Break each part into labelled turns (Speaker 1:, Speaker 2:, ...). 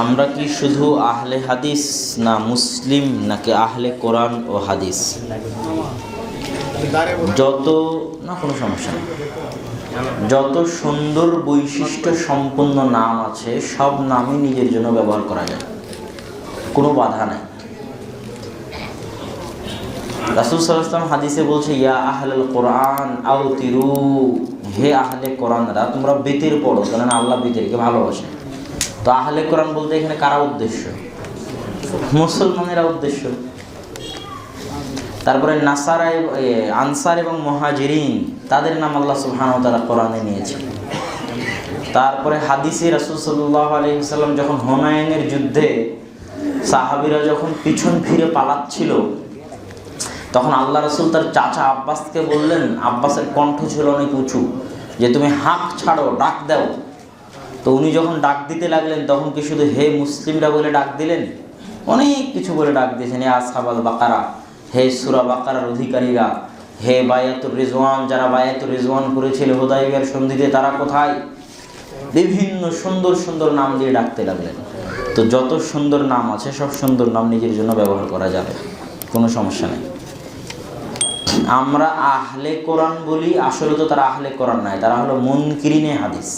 Speaker 1: আমরা কি শুধু আহলে হাদিস না মুসলিম নাকি আহলে কোরআন ও হাদিস? যত, না, কোনো সমস্যা নেই। যত সুন্দর বৈশিষ্ট্য সম্পন্ন নাম আছে, সব নামই নিজের জন্য ব্যবহার করা যায়। কোনো বাধা নাই। রাসুল সাল্লাম হাদিসে বলছে, ইয়া আহলাল কোরআন আও তিরু হে আহলে কোরআনরা, তোমরা বেতের পড়ো, কেননা আল্লাহ বেতেরকে ভালোবাসে। তো আহলে কোরআন বলতে এখানে কারা উদ্দেশ্য? মুসলমানেরা উদ্দেশ্য। তারপরে নাসারা আনসার এবং মহাজিরিন, তাদের নাম আল্লাহ সুবহান তারা কোরআনে নিয়েছে। তারপরে হাদিসে রাসুল সাল্লাহ আলহিসাল্লাম যখন হোনায়নের যুদ্ধে সাহাবিরা যখন পিছন ফিরে পালাচ্ছিল, তখন আল্লাহ রসুল তার চাচা আব্বাসকে বললেন, আব্বাসের কণ্ঠ ছিল অনেক উঁচু, যে তুমি হাঁক ছাড়ো, ডাক দাও। তো উনি যখন ডাক দিতে লাগলেন, তখন কি শুধু হে মুসলিমরা বলে ডাক দিলেন? অনেক কিছু বলে ডাক দিয়েছেন। হে আসহাবাল বাকারা, হে সুরা বাকারার অধিকারীরা, হে বায়াতুর রিজওয়ান, যারা বায়াতুর রিজওয়ান করেছিল হোদাইবের সন্ধিতে, তারা কোথায়? বিভিন্ন সুন্দর সুন্দর নাম দিয়ে ডাকতে লাগলেন। তো যত সুন্দর নাম আছে, সব সুন্দর নাম নিজের জন্য ব্যবহার করা যাবে। কোনো সমস্যা নেই। আমরা আহলে কোরআন বলি, আসলে তো তারা আহলে কোরআন নাই, তারা হলো মুনকিরিনে হাদিস।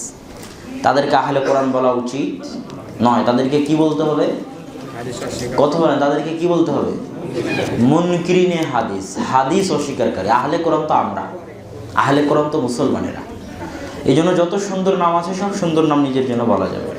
Speaker 1: তাদেরকে আহলে কোরআন বলা উচিত নয়। তাদেরকে কি বলতে হবে? কথা বলেন, তাদেরকে কি বলতে হবে? মুনকিরিনে হাদিস হাদিস অস্বীকারী। আহলে কোরআন তো আমরা, আহলে কোরআন তো মুসলমানেরা। এই জন্য যত সুন্দর নাম আছে, সব সুন্দর নাম নিজের জন্য বলা যাবে।